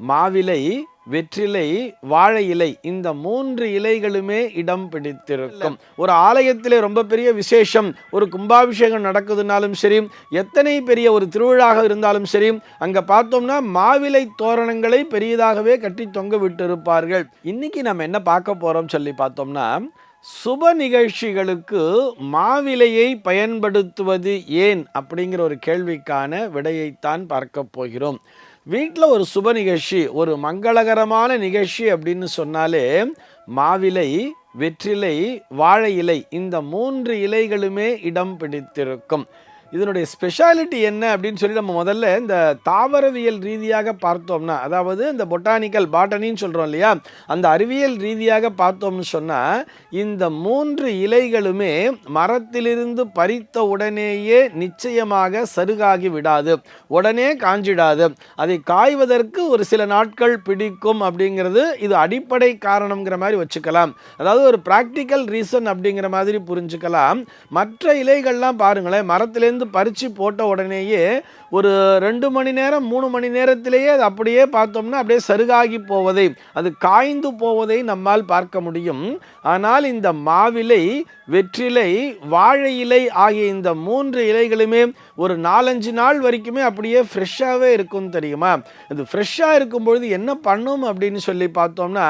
மாவிலை வெற்றிலை வாழை இலை இந்த மூன்று இலைகளுமே இடம் பிடித்திருக்கும். ஒரு ஆலயத்திலே ரொம்ப பெரிய விசேஷம் ஒரு கும்பாபிஷேகம் நடக்குதுனாலும் சரி எத்தனை பெரிய ஒரு திருவிழாக இருந்தாலும் சரி அங்கே பார்த்தோம்னா மாவிலை தோரணங்களை பெரியதாகவே கட்டி தொங்க விட்டிருப்பார்கள். இன்னைக்கு நம்ம என்ன பார்க்க போகிறோம் சொல்லி பார்த்தோம்னா சுப நிகழ்ச்சிகளுக்கு மாவிலையை பயன்படுத்துவது ஏன் அப்படிங்கிற ஒரு கேள்விக்கான விடையைத்தான் பார்க்க போகிறோம். வீட்டில் ஒரு சுப நிகழ்ச்சி ஒரு மங்களகரமான நிகழ்ச்சி அப்படின்னு சொன்னாலே மாவிலை வெற்றிலை வாழை இலை இந்த மூன்று இலைகளுமே இடம் பிடித்திருக்கும். இதனுடைய ஸ்பெஷாலிட்டி என்ன அப்படின்னு சொல்லி நம்ம முதல்ல இந்த தாவரவியல் ரீதியாக பார்த்தோம்னா அதாவது இந்த பொட்டானிக்கல் பாட்டனின்னு சொல்கிறோம் இல்லையா? அந்த அறிவியல் ரீதியாக பார்த்தோம்னு சொன்னால் இந்த மூன்று இலைகளுமே மரத்திலிருந்து பறித்த உடனேயே நிச்சயமாக சருகாகி விடாது உடனே காஞ்சிடாது. அதை காய்வதற்கு ஒரு சில நாட்கள் பிடிக்கும் அப்படிங்கிறது இது அடிப்படை காரணம்ங்கிற மாதிரி வச்சுக்கலாம். அதாவது ஒரு ப்ராக்டிக்கல் ரீசன் அப்படிங்கிற மாதிரி புரிஞ்சுக்கலாம். மற்ற இலைகள்லாம் பாருங்களேன் மரத்திலேருந்து பறித்து போட்ட உடனேயே ஒரு ரெண்டு மணி நேரம் மூணு மணி நேரத்திலேயே அது அப்படியே பார்த்தோம்னா அப்படியே சருகாகி போவதை அது காய்ந்து போவதை நம்மால் பார்க்க முடியும். ஆனால் இந்த மாவிலை வெற்றிலை வாழை இலை ஆகிய இந்த மூன்று இலைகளுமே ஒரு நாலஞ்சு நாள் வரைக்குமே அப்படியே ஃப்ரெஷ்ஷாகவே இருக்கும் தெரியுமா? இது ஃப்ரெஷ்ஷாக இருக்கும் பொழுது என்ன பண்ணும் அப்படின்னு சொல்லி பார்த்தோம்னா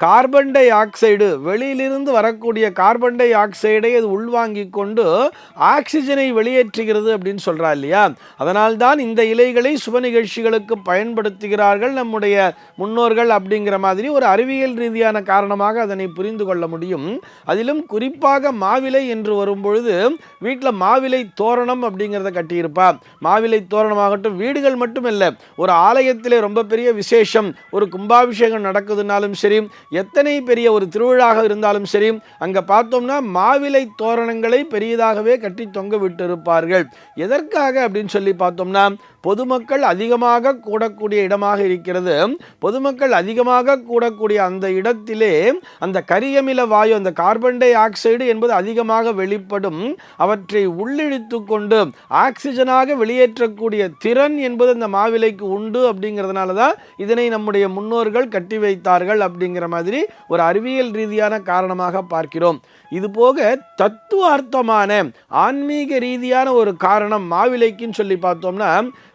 கார்பன் டை ஆக்சைடு வெளியிலிருந்து வரக்கூடிய கார்பன் டை ஆக்சைடை அது உள்வாங்கி கொண்டு ஆக்சிஜனை வெளியேற்றி மாற்றுகிறது அப்படின்னு சொல்கிறா இல்லையா? அதனால்தான் இந்த இலைகளை சுப நிகழ்ச்சிகளுக்கு பயன்படுத்துகிறார்கள் நம்முடைய முன்னோர்கள் அப்படிங்கிற மாதிரி ஒரு அறிவியல் ரீதியான காரணமாக அதனை புரிந்து கொள்ள முடியும். அதிலும் குறிப்பாக மாவிலை என்று வரும்பொழுது வீட்டில் மாவிலை தோரணம் அப்படிங்கிறத கட்டியிருப்பா. மாவிலை தோரணமாகட்டும் வீடுகள் மட்டுமல்ல ஒரு ஆலயத்திலே ரொம்ப பெரிய விசேஷம் ஒரு கும்பாபிஷேகம் நடக்குதுனாலும் சரி எத்தனை பெரிய ஒரு திருவிழாக இருந்தாலும் சரி அங்கே பார்த்தோம்னா மாவிலை தோரணங்களை பெரியதாகவே கட்டி தொங்க விட்டிருப்பார்கள். இருக்கிறார்கள் எதற்காக அப்படின்னு சொல்லி பார்த்தோம்னா பொதுமக்கள் அதிகமாக கூடக்கூடிய இடமாக இருக்கிறது. பொதுமக்கள் அதிகமாக கூடக்கூடிய அந்த இடத்திலே அந்த கரியமில வாயு அந்த கார்பன் டை ஆக்சைடு என்பது அதிகமாக வெளிப்படும். அவற்றை உள்ளிழித்து கொண்டு ஆக்சிஜனாக வெளியேற்றக்கூடிய திறன் என்பது அந்த மாவிலைக்கு உண்டு அப்படிங்கிறதுனால தான் இதனை நம்முடைய முன்னோர்கள் கட்டி வைத்தார்கள் அப்படிங்கிற மாதிரி ஒரு அறிவியல் ரீதியான காரணமாக பார்க்கிறோம். இது போக தத்துவார்த்தமான ஆன்மீக ரீதியான ஒரு ஒரு காரணம் மாவிலைக்குன்னு சொல்லி பார்த்தோம்னா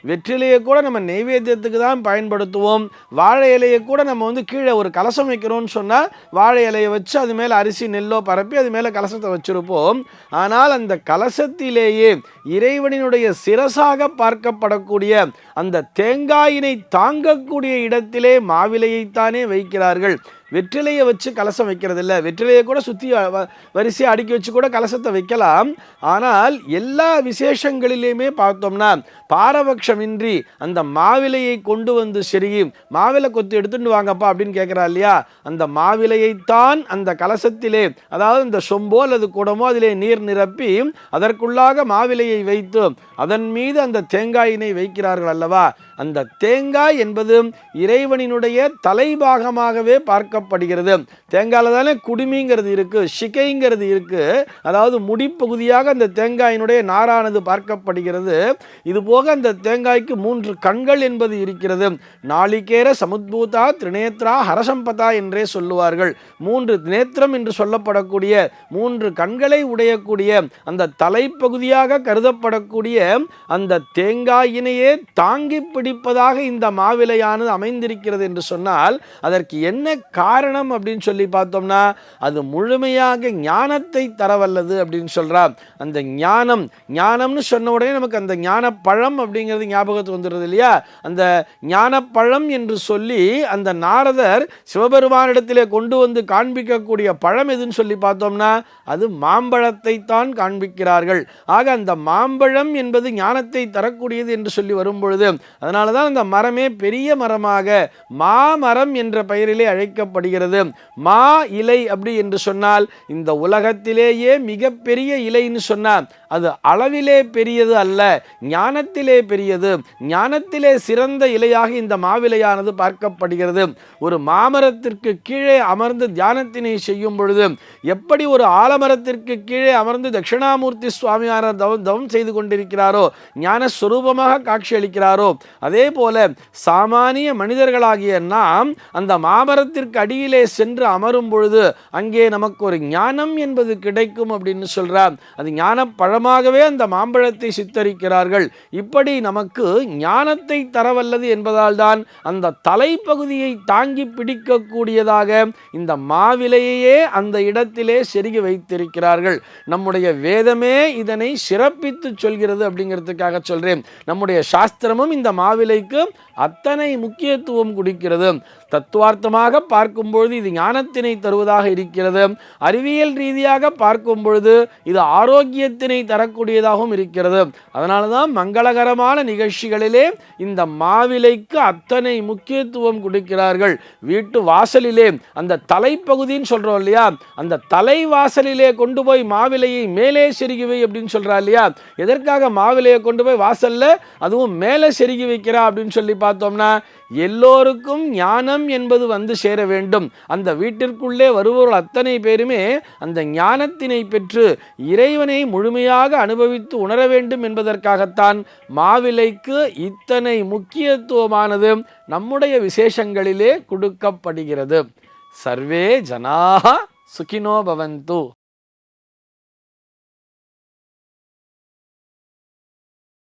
வெற்றிலையை கூட நம்ம நெய்வேத்தியத்துக்கு தான் பயன்படுத்துவோம். வாழை இலையை கூட நம்ம வந்து கீழே ஒரு கலசம் வைக்கிறோம்னு சொன்னால் வாழை இலையை வச்சு அது மேலே அரிசி நெல்லோ பரப்பி அது மேலே கலசத்தை வச்சிருப்போம். ஆனால் அந்த கலசத்திலேயே இறைவனினுடைய சிரசாக பார்க்கப்படக்கூடிய அந்த தேங்காயினை தாங்கக்கூடிய இடத்திலே மாவிலையைத்தானே வைக்கிறார்கள். வெற்றிலையை வச்சு கலசம் வைக்கிறது இல்லை வெற்றிலையை கூட சுற்றி வரிசையாக அடுக்கி வச்சு கூட கலசத்தை வைக்கலாம். ஆனால் எல்லா விசேஷங்களிலையுமே பார்த்தோம்னா பாரபட்சமின்றி அந்த மாவிலையை கொண்டு வந்து செரியும் மாவிலை கொத்து எடுத்துட்டு வாங்கப்பா அப்படின்னு கேட்குறா இல்லையா? அந்த மாவிலையைத்தான் அந்த கலசத்திலே அதாவது இந்த சொம்போ அல்லது குடமோ அதிலே நீர் நிரப்பி அதற்குள்ளாக மாவிலையை வைத்து அதன் மீது அந்த தேங்காயினை வைக்கிறார்கள் அல்லவா? அந்த தேங்காய் என்பது இறைவனினுடைய தலைபாகமாகவே பார்க்கப்படுகிறது. தேங்காயில் தானே குடுமிங்கிறது இருக்குது சிகைங்கிறது இருக்குது அதாவது முடிப்பகுதியாக அந்த தேங்காயினுடைய நாரானது பார்க்கப்படுகிறது. இதுபோக அந்த தேங்காய்க்கு மூன்று கண்கள் என்பது இருக்கிறது. நாளிகேர சமுத்பூதா திரிநேத்ரா ஹரசம்பதா என்றே சொல்லுவார்கள். மூன்று நேத்திரம் என்று சொல்லப்படக்கூடிய மூன்று கண்களை உடையக்கூடிய அந்த தலைப்பகுதியாக கருதப்படக்கூடிய அந்த தேங்காயினையே தாங்கி பிடிப்பதாக இந்த மாவிலையானது அமைந்திருக்கிறது என்று சொன்னால் அதற்கு என்ன காரணம் அப்படின்னு சொல்லி பார்த்தோம்னா அது முழுமையாக ஞானத்தை தரவல்லது அப்படின்னு சொல்கிறார் அந்த ஞானம் ஞானம்னு சொன்ன உடனே நமக்கு அந்த ஞான பழம் அப்படிங்கிறது ஞாபகத்துக்கு வந்துடுறது இல்லையா? அந்த ஞானப்பழம் என்று சொல்லி அந்த நாரதர் சிவபெருமானிடத்திலே கொண்டு வந்து காண்பிக்கக்கூடிய பழம் எதுன்னு சொல்லி பார்த்தோம்னா அது மாம்பழத்தை தான் காண்பிக்கிறார்கள். ஆக அந்த மாம்பழம் என்பது ஞானத்தை தரக்கூடியது என்று சொல்லி வரும்பொழுது அதனால தான் அந்த மரமே பெரிய மரமாக மாமரம் என்ற பெயரிலே அழைக்கப்படுகிறது. மா இலை அப்படி என்று சொன்னால் இந்த உலகத்திலேயே மிகப்பெரிய இலைன்னு சொன்னால் அது அளவிலே பெரியது அல்ல ஞானத்திலே பெரியது. ஞானத்திலே சிறந்த இலையாக இந்த மாவிலையானது பார்க்கப்படுகிறது. ஒரு மாமரத்திற்கு கீழே அமர்ந்து தியானத்தினை செய்யும் பொழுது எப்படி ஒரு ஆலமரத்திற்கு கீழே அமர்ந்து தட்சிணாமூர்த்தி சுவாமியார் தவம் தவம் செய்து கொண்டிருக்கிறாரோ ஞான சுரூபமாக காட்சியளிக்கிறாரோ அதே போல சாமானிய மனிதர்களாகிய நாம் அந்த மாமரத்திற்கு அடியிலே சென்று அமரும் பொழுது அங்கே நமக்கு ஒரு ஞானம் என்பது கிடைக்கும் அப்படின்னு சொல்கிறார் அது ஞான பழ பழமாகவே அந்த மாம்பழத்தை சித்தரிக்கிறார்கள். இப்படி நமக்கு ஞானத்தை தரவல்லது என்பதால் தான் அந்த தலைப்பகுதியை தாங்கி பிடிக்கக்கூடியதாக இந்த மாவிலையே அந்த இடத்திலே செருகி வைத்திருக்கிறார்கள். நம்முடைய வேதமே இதனை சிறப்பித்து சொல்கிறது அப்படிங்கிறதுக்காக சொல்கிறேன் நம்முடைய சாஸ்திரமும் இந்த மாவிலைக்கு அத்தனை முக்கியத்துவம் கொடுக்கிறது. தத்துவார்த்தமாக பார்க்கும் பொழுது இது ஞானத்தினை தருவதாக இருக்கிறது. அறிவியல் ரீதியாக பார்க்கும் பொழுது இது ஆரோக்கியத்தினை தரக்கூடியதாகவும் இருக்கிறது. அதனால தான் மங்களகரமான நிகழ்ச்சிகளிலே இந்த மாவிலைக்கு அத்தனை முக்கியத்துவம் கொடுக்கிறார்கள். வீட்டு வாசலிலே அந்த தலைப்பகுதின்னு சொல்றோம் இல்லையா? அந்த தலை வாசலிலே கொண்டு போய் மாவிலையை மேலே செருகி வை அப்படின்னு சொல்றா இல்லையா? எதற்காக மாவிலையை கொண்டு போய் வாசல்ல? அதுவும் மேலே செருகி வைக்கிறா அப்படின்னு சொல்லி பார்த்தோம்னா எல்லோருக்கும் ஞானம் என்பது வந்து சேர வேண்டும். அந்த வீட்டிற்குள்ளே வருபவர்கள் அத்தனை பேருமே அந்த ஞானத்தினை பெற்று இறைவனை முழுமையாக அனுபவித்து உணர வேண்டும் என்பதற்காகத்தான் மாவிலைக்கு இத்தனை முக்கியத்துவமானது நம்முடைய விசேஷங்களிலே கொடுக்கப்படுகிறது. சர்வே ஜனாக சுகினோ பவந்து.